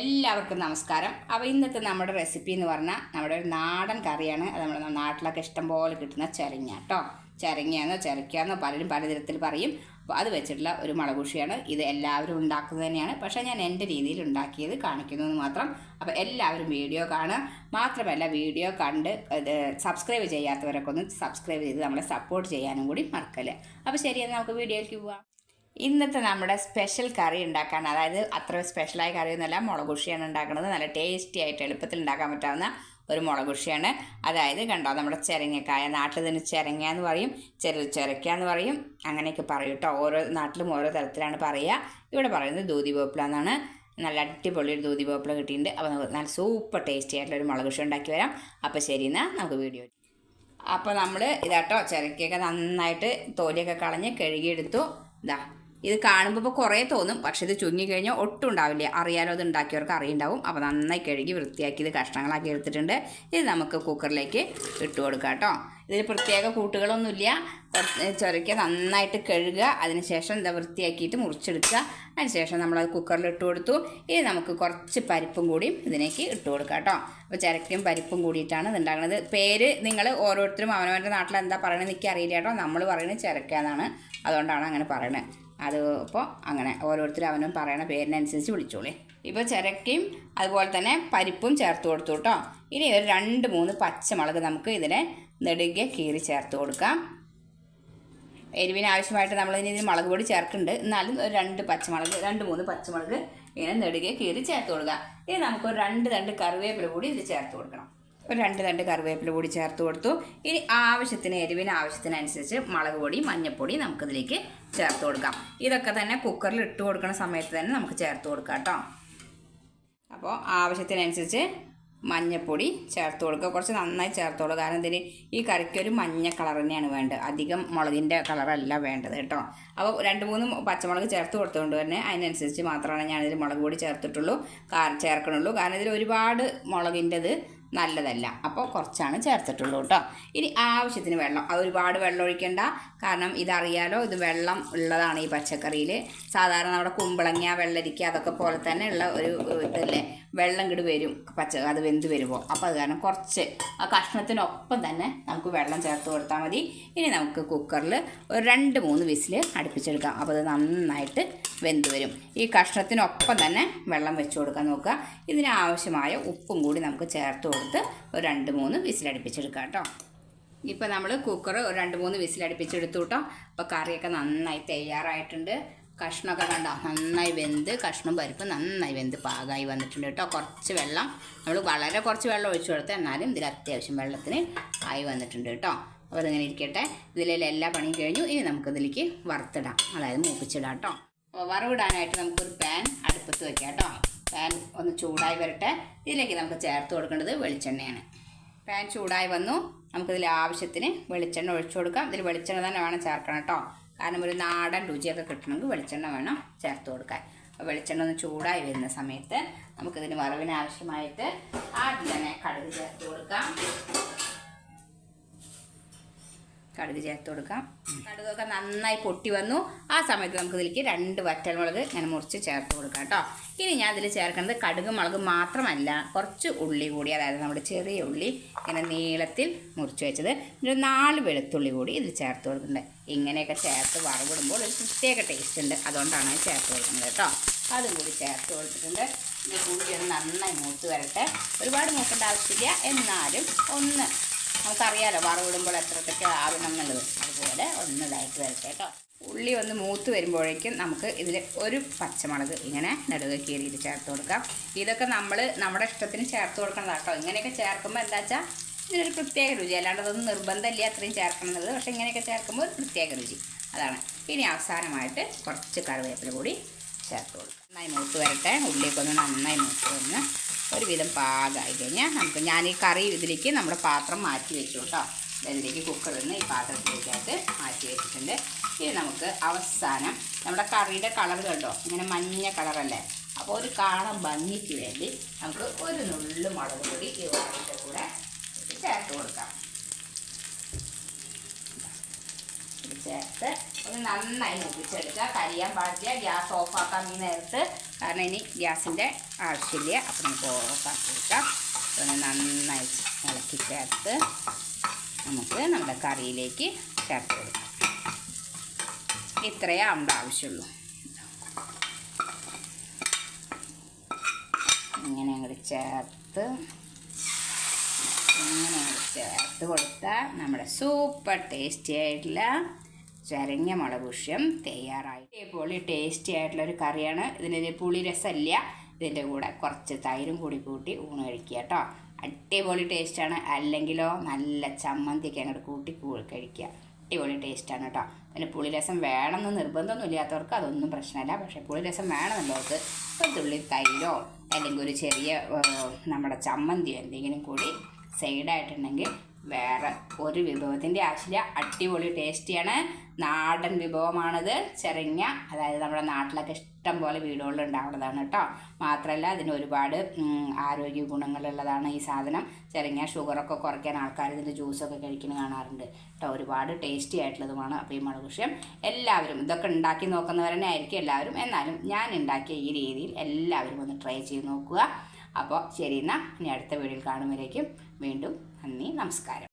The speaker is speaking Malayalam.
എല്ലാവർക്കും നമസ്കാരം. അപ്പോൾ ഇന്നത്തെ നമ്മുടെ റെസിപ്പി എന്ന് പറഞ്ഞാൽ നമ്മുടെ ഒരു നാടൻ കറിയാണ്. അത് നമ്മുടെ നാട്ടിലൊക്കെ ഇഷ്ടം പോലെ കിട്ടുന്ന ചരങ്ങ കേട്ടോ ചരങ്ങയെന്നോ ചെരക്കാന്നോ പലരും പലതരത്തിൽ പറയും. അപ്പോൾ അത് വെച്ചിട്ടുള്ള ഒരു മുളകുഷിയാണ് ഇത് എല്ലാവരും ഉണ്ടാക്കുന്നത് തന്നെയാണ്. പക്ഷേ ഞാൻ എന്റെ രീതിയിൽ ഉണ്ടാക്കിയത് കാണിക്കുന്നു എന്ന് മാത്രം. അപ്പോൾ എല്ലാവരും വീഡിയോ കാണുക. മാത്രമല്ല വീഡിയോ കണ്ട് സബ്സ്ക്രൈബ് ചെയ്യാത്തവരൊക്കെ ഒന്ന് സബ്സ്ക്രൈബ് ചെയ്ത് നമ്മളെ സപ്പോർട്ട് ചെയ്യാനും കൂടി മറക്കല്ലേ. അപ്പോൾ ശരി എന്നാൽ നമുക്ക് വീഡിയോയിലേക്ക് പോവാം. ഇന്നത്തെ നമ്മുടെ സ്പെഷ്യൽ കറി ഉണ്ടാക്കാൻ അതായത് അത്ര സ്പെഷ്യലായ കറിയൊന്നുമല്ല മുളകുഷിയാണ് ഉണ്ടാക്കുന്നത്. നല്ല ടേസ്റ്റി ആയിട്ട് എളുപ്പത്തിൽ ഉണ്ടാക്കാൻ പറ്റാവുന്ന ഒരു മുളകുഷിയാണ് അതായത് കണ്ടോ നമ്മുടെ ചിരങ്ങക്കായ നാട്ടിൽ തന്നെ ചിരങ്ങ എന്ന് പറയും ചെറു ചിരക്ക എന്ന് പറയും. അങ്ങനെയൊക്കെ പറയും കേട്ടോ. ഓരോ നാട്ടിലും ഓരോ തരത്തിലാണ് പറയുക. ഇവിടെ പറയുന്നത് ദൂതി വേപ്പില എന്നാണ്. നല്ല അടിപൊളി ഒരു ദൂതി വേപ്പില കിട്ടിയിട്ടുണ്ട്. അപ്പോൾ നല്ല സൂപ്പർ ടേസ്റ്റി ആയിട്ടുള്ള ഒരു മുളകുഷി ഉണ്ടാക്കി വരാം. അപ്പോൾ ശരി എന്നാൽ നമുക്ക് വീഡിയോ അപ്പോൾ നമ്മൾ ഇതാട്ടോ ചിരക്കയൊക്കെ നന്നായിട്ട് തോലിയൊക്കെ കളഞ്ഞ് കഴുകിയെടുത്തു. ഇതാ ഇത് കാണുമ്പോൾ ഇപ്പോൾ കുറേ തോന്നും. പക്ഷേ ഇത് ചുങ്ങിക്കഴിഞ്ഞാൽ ഒട്ടും ഉണ്ടാവില്ല. അറിയാലോ അത് ഉണ്ടാക്കിയവർക്ക് അറിയുണ്ടാവും. അപ്പോൾ നന്നായി കഴുകി വൃത്തിയാക്കി ഇത് കഷ്ണങ്ങളാക്കി എടുത്തിട്ടുണ്ട്. ഇത് നമുക്ക് കുക്കറിലേക്ക് ഇട്ട് കൊടുക്കാം കേട്ടോ. ഇതിൽ പ്രത്യേക കൂട്ടുകളൊന്നുമില്ല. ചൊരയ്ക്ക നന്നായിട്ട് കഴുകുക. അതിനുശേഷം എന്താ വൃത്തിയാക്കിയിട്ട് മുറിച്ചെടുക്കുക. അതിനുശേഷം നമ്മളത് കുക്കറിൽ ഇട്ട് കൊടുത്തു. ഇനി നമുക്ക് കുറച്ച് പരിപ്പും കൂടിയും ഇതിലേക്ക് ഇട്ട് കൊടുക്കാം കേട്ടോ. അപ്പോൾ ചിരക്കയും പരിപ്പും കൂടിയിട്ടാണ് ഇത് ഉണ്ടാക്കുന്നത്. പേര് നിങ്ങൾ ഓരോരുത്തരും അവനവന്റെ നാട്ടിൽ എന്താ പറയണത് എനിക്ക് അറിയില്ല കേട്ടോ. നമ്മൾ പറയുന്നത് ചിരക്ക എന്നാണ് അതുകൊണ്ടാണ് അങ്ങനെ പറയണത് അത് ഇപ്പോൾ അങ്ങനെ ഓരോരുത്തരും അവനും പറയണ പേരിനനുസരിച്ച് വിളിച്ചോളേ. ഇപ്പോൾ ചിരക്കയും അതുപോലെ തന്നെ പരിപ്പും ചേർത്ത് കൊടുത്തു കേട്ടോ ഇനി ഒരു രണ്ട് മൂന്ന് പച്ചമുളക് നമുക്ക് ഇതിനെ നെടുകെ കീറി ചേർത്ത് കൊടുക്കാം. എരിവിന് ആവശ്യമായിട്ട് നമ്മൾ ഇനി ഇതിന് മുളക് പൊടി ചേർക്കുന്നുണ്ട്. എന്നാലും ഒരു രണ്ട് പച്ചമുളക് രണ്ട് മൂന്ന് പച്ചമുളക് ഇങ്ങനെ നെടുകെ കീറി ചേർത്ത് കൊടുക്കുക. ഇനി നമുക്കൊരു രണ്ട് രണ്ട് കറിവേപ്പില കൂടി ഇത് ചേർത്ത് കൊടുക്കണം. ഒരു രണ്ട് രണ്ട് കറിവേപ്പില കൂടി ചേർത്ത് കൊടുത്തു. ഇനി ആവശ്യത്തിന് എരിവിന് ആവശ്യത്തിനനുസരിച്ച് മുളക് പൊടി മഞ്ഞൾപ്പൊടി നമുക്കിതിലേക്ക് ചേർത്ത് കൊടുക്കാം. ഇതൊക്കെ തന്നെ കുക്കറിൽ ഇട്ട് കൊടുക്കുന്ന സമയത്ത് തന്നെ നമുക്ക് ചേർത്ത് കൊടുക്കാം കേട്ടോ. അപ്പോൾ ആവശ്യത്തിനനുസരിച്ച് മഞ്ഞൾപ്പൊടി ചേർത്ത് കൊടുക്കുക. കുറച്ച് നന്നായി ചേർത്ത് കൊടുക്കുക കാരണം ഇതിന് ഈ കറിക്ക് ഒരു മഞ്ഞ കളർ തന്നെയാണ് വേണ്ടത്. അധികം മുളകിന്റെ കളറല്ല വേണ്ടത് കേട്ടോ. അപ്പോൾ രണ്ട് മൂന്ന് പച്ചമുളക് ചേർത്ത് കൊടുത്തുകൊണ്ട് തന്നെ അതിനനുസരിച്ച് മാത്രമാണ് ഞാനിതിൽ മുളക് പൊടി ചേർത്തിട്ടുള്ളൂ ചേർക്കണുള്ളൂ. കാരണം ഇതിൽ ഒരുപാട് മുളകിന്റെത് നല്ലതല്ല. അപ്പോൾ കുറച്ചാണ് ചേർത്തിട്ടുള്ളൂ കേട്ടോ. ഇനി ആവശ്യത്തിന് വെള്ളം. അത് ഒരുപാട് വെള്ളം ഒഴിക്കേണ്ട. കാരണം ഇതറിയാലോ ഇത് വെള്ളം ഉള്ളതാണ് ഈ പച്ചക്കറിയിൽ. സാധാരണ നമ്മുടെ കുമ്പളങ്ങ വെള്ളരിക്ക അതൊക്കെ പോലെ തന്നെ ഉള്ള ഒരു ഇതല്ലേ? വെള്ളം ഇങ്ങോട്ട് വരും പച്ച അത് വെന്ത് വരുമ്പോൾ അപ്പോൾ അത് കാരണം കുറച്ച് ആ കഷ്ണത്തിനൊപ്പം തന്നെ നമുക്ക് വെള്ളം ചേർത്ത് കൊടുത്താൽ മതി. ഇനി നമുക്ക് കുക്കറിൽ ഒരു രണ്ട് മൂന്ന് വിസിൽ അടുപ്പിച്ചെടുക്കാം. അപ്പോൾ അത് നന്നായിട്ട് വെന്ത് വരും. ഈ കഷ്ണത്തിനൊപ്പം തന്നെ വെള്ളം വെച്ച് കൊടുക്കാൻ നോക്കുക. ഇതിനാവശ്യമായ ഉപ്പും കൂടി നമുക്ക് ചേർത്ത് കൊടുത്ത് ഒരു രണ്ട് മൂന്ന് വിസിലടുപ്പിച്ചെടുക്കാം കേട്ടോ. ഇപ്പോൾ നമ്മൾ കുക്കർ രണ്ട് മൂന്ന് വിസിലടുപ്പിച്ചെടുത്തു കേട്ടോ. അപ്പോൾ കറിയൊക്കെ നന്നായി തയ്യാറായിട്ടുണ്ട്. കഷ്ണമൊക്കെ കണ്ട? നന്നായി വെന്ത് കഷ്ണം പരിപ്പ് നന്നായി വെന്ത് പാകമായി വന്നിട്ടുണ്ട് കേട്ടോ. കുറച്ച് വെള്ളം നമ്മൾ വളരെ കുറച്ച് വെള്ളം ഒഴിച്ചു കൊടുത്ത് എന്നാലും ഇതിൽ അത്യാവശ്യം വെള്ളത്തിന് ആയി വന്നിട്ടുണ്ട് കേട്ടോ. അപ്പോൾ അതിങ്ങനെ ഇരിക്കട്ടെ. ഇതിലെല്ലാം എല്ലാ പണിയും കഴിഞ്ഞു. ഇനി നമുക്കിതിലേക്ക് വറുത്തിടാം. അതായത് മൂപ്പിച്ചിടാം കേട്ടോ. അപ്പോൾ വറവിടാനായിട്ട് നമുക്കൊരു പാൻ അടുപ്പത്ത് വെക്കാം കേട്ടോ. പാൻ ഒന്ന് ചൂടായി വരട്ടെ. ഇതിലേക്ക് നമുക്ക് ചേർത്ത് കൊടുക്കേണ്ടത് വെളിച്ചെണ്ണയാണ്. പാൻ ചൂടായി വന്നു. നമുക്കിതിൽ ആവശ്യത്തിന് വെളിച്ചെണ്ണ ഒഴിച്ചു കൊടുക്കാം. ഇതിൽ വെളിച്ചെണ്ണ തന്നെ വേണം ചേർക്കണം കേട്ടോ. കാരണം ഒരു നാടൻ രുചിയൊക്കെ കിട്ടണമെങ്കിൽ വെളിച്ചെണ്ണ വേണം ചേർത്ത് കൊടുക്കാൻ. വെളിച്ചെണ്ണ ഒന്ന് ചൂടായി വരുന്ന സമയത്ത് നമുക്കിതിന് വറവിന് ആവശ്യമായിട്ട് ആദ്യം തന്നെ കടുക് ചേർത്ത് കൊടുക്കാം. കടുക് ചേർത്ത് കൊടുക്കാം. കടുകൊക്കെ നന്നായി പൊട്ടി വന്നു. ആ സമയത്ത് നമുക്ക് ഇതിലേക്ക് രണ്ട് വറ്റൽമുളക് ഇങ്ങനെ മുറിച്ച് ചേർത്ത് കൊടുക്കാം കേട്ടോ. ഇനി ഞാൻ ഇതിൽ ചേർക്കുന്നത് കടുക് മുളക് മാത്രമല്ല കുറച്ച് ഉള്ളി കൂടി അതായത് നമ്മുടെ ചെറിയ ഉള്ളി ഇങ്ങനെ നീളത്തിൽ മുറിച്ച് വെച്ചത്. ഒരു നാല് വെളുത്തുള്ളി കൂടി ഇതിൽ ചേർത്ത് കൊടുക്കുന്നുണ്ട്. ഇങ്ങനെയൊക്കെ ചേർത്ത് വറവിടുമ്പോൾ ഒരു പ്രത്യേക ടേസ്റ്റ് ഉണ്ട്. അതുകൊണ്ടാണ് ചേർത്ത് കൊടുക്കുന്നത് കേട്ടോ. അതും കൂടി ചേർത്ത് കൊടുത്തിട്ടുണ്ട്. ഇനി കൂടി ഒന്ന് നന്നായി മൂത്ത് വരട്ടെ. ഒരുപാട് മൂക്കേണ്ട ആവശ്യമില്ല. എന്നാലും ഒന്ന് നമുക്കറിയാലോ വറവിടുമ്പോൾ എത്രത്തൊക്കെ ആവണം എന്നുള്ളത് അതുപോലെ ഒന്ന് ഇതായിട്ട് വരട്ടെ കേട്ടോ. ഉള്ളി ഒന്ന് മൂത്ത് വരുമ്പോഴേക്കും നമുക്ക് ഇതിൽ ഒരു പച്ചമുളക് ഇങ്ങനെ നടുക കീറിയിട്ട് ചേർത്ത് കൊടുക്കാം. ഇതൊക്കെ നമ്മൾ നമ്മുടെ ഇഷ്ടത്തിന് ചേർത്ത് കൊടുക്കണം കേട്ടോ. ഇങ്ങനെയൊക്കെ ചേർക്കുമ്പോൾ എന്താ വെച്ചാൽ ഇതിനൊരു പ്രത്യേക രുചി. അല്ലാണ്ട് അതൊന്നും നിർബന്ധമില്ല അത്രയും ചേർക്കണം എന്നുള്ളത് പക്ഷേ ഇങ്ങനെയൊക്കെ ചേർക്കുമ്പോൾ ഒരു പ്രത്യേക രുചി. അതാണ്. ഇനി അവസാനമായിട്ട് കുറച്ച് കറിവേപ്പില കൂടി ചേർത്ത് കൊടുക്കാം. നന്നായി മൂത്ത് വരട്ടെ. ഉള്ളിയൊക്കെ ഒന്ന് നന്നായി മൂത്ത് വന്ന് ഒരുവിധം പാകമായി കഴിഞ്ഞാൽ നമുക്ക് ഞാൻ ഈ കറി ഇതിലേക്ക് നമ്മുടെ പാത്രം മാറ്റി വെച്ചു കേട്ടോ. ഇതിലേക്ക് കുക്കറിൽ നിന്ന് ഈ പാത്രത്തിലേക്കായിട്ട് മാറ്റി വെച്ചിട്ടുണ്ട്. ഇനി നമുക്ക് അവസാനം നമ്മുടെ കറിയുടെ കളർ കണ്ടോ? ഇങ്ങനെ മഞ്ഞ കളറല്ലേ അപ്പോൾ ഒരു കാണം ഭംഗിക്ക് വേണ്ടി നമുക്ക് ഒരു നുള്ളു മുളക് പൊടി ഈ വറവിന്റെ കൂടെ ചേർത്ത് കൊടുക്കാം. ചേർത്ത് ഒന്ന് നന്നായി മൂപ്പിച്ചെടുക്കുക. കരിയാൻ പാടില്ല. ഗ്യാസ് ഓഫാക്കാൻ ഈ നേരത്ത്. കാരണം ഇനി ഗ്യാസിന്റെ ആവശ്യമില്ല. അപ്പം നമുക്ക് ഓഫാക്കി എടുക്കാം ഒന്ന് നന്നായി ഇളക്കി ചേർത്ത് നമുക്ക് നമ്മുടെ കറിയിലേക്ക് ചേർത്ത് കൊടുക്കാം. ഇത്രയേ നമ്മുടെ ആവശ്യമുള്ളൂ. ഇങ്ങനെ അങ്ങോട്ട് ചേർത്ത് ഇങ്ങനെ ചേർത്ത് കൊടുത്താൽ നമ്മുടെ സൂപ്പർ ടേസ്റ്റി ആയിട്ടുള്ള ചരങ്ങ മുളകുഷ്യം തയ്യാറായി. ഇതേപോലെ ടേസ്റ്റി ആയിട്ടുള്ള ഒരു കറിയാണ്. ഇതിനൊരു പുളി രസമില്ല. ഇതിന്റെ കൂടെ കുറച്ച് തൈരും കൂടി കൂട്ടി ഊണ് കഴിക്കുക കേട്ടോ. അടിപൊളി ടേസ്റ്റാണ് അല്ലെങ്കിലോ നല്ല ചമ്മന്തിയൊക്കെ അങ്ങോട്ട് കൂട്ടി കഴിക്കുക. അടിപൊളി ടേസ്റ്റാണ് കേട്ടോ. പിന്നെ പുളിരസം വേണമെന്ന് നിർബന്ധമൊന്നും ഇല്ലാത്തവർക്ക് അതൊന്നും പ്രശ്നമല്ല. പക്ഷേ പുളിരസം വേണമെന്നുള്ളവർക്ക് ഒരു തുള്ളി തൈരോ അല്ലെങ്കിൽ ഒരു ചെറിയ നമ്മുടെ ചമ്മന്തിയോ എന്തെങ്കിലും കൂടി സൈഡായിട്ടുണ്ടെങ്കിൽ വേറെ ഒരു വിഭവത്തിന്റെ ആവശ്യമില്ല. അടിപൊളി ടേസ്റ്റിയാണ്. നാടൻ വിഭവമാണത്. ചെറിഞ്ഞ അതായത് നമ്മുടെ നാട്ടിലൊക്കെ ഇഷ്ടം പോലെ വീടുകളിൽ ഉണ്ടാവുന്നതാണ് കേട്ടോ. മാത്രമല്ല അതിന് ഒരുപാട് ആരോഗ്യ ഗുണങ്ങളുള്ളതാണ് ഈ സാധനം. ചെറിഞ്ഞ ഷുഗറൊക്കെ കുറയ്ക്കാൻ ആൾക്കാർ ഇതിന്റെ ജ്യൂസൊക്കെ കഴിക്കുന്നത് കാണാറുണ്ട്. കേട്ടോ ഒരുപാട് ടേസ്റ്റി ആയിട്ടുള്ളതുമാണ്. അപ്പോൾ ഈ മുളക് വിഷയം എല്ലാവരും ഇതൊക്കെ ഉണ്ടാക്കി നോക്കുന്നവർ തന്നെ ആയിരിക്കും എല്ലാവരും. എന്നാലും ഞാൻ ഉണ്ടാക്കിയ ഈ രീതിയിൽ എല്ലാവരും ഒന്ന് ട്രൈ ചെയ്ത് നോക്കുക. അപ്പോൾ ശരി എന്നാൽ ഇനി അടുത്ത വീഡിയോയിൽ കാണുമ്പോഴേക്കും വീണ്ടും നന്ദി നമസ്കാരം.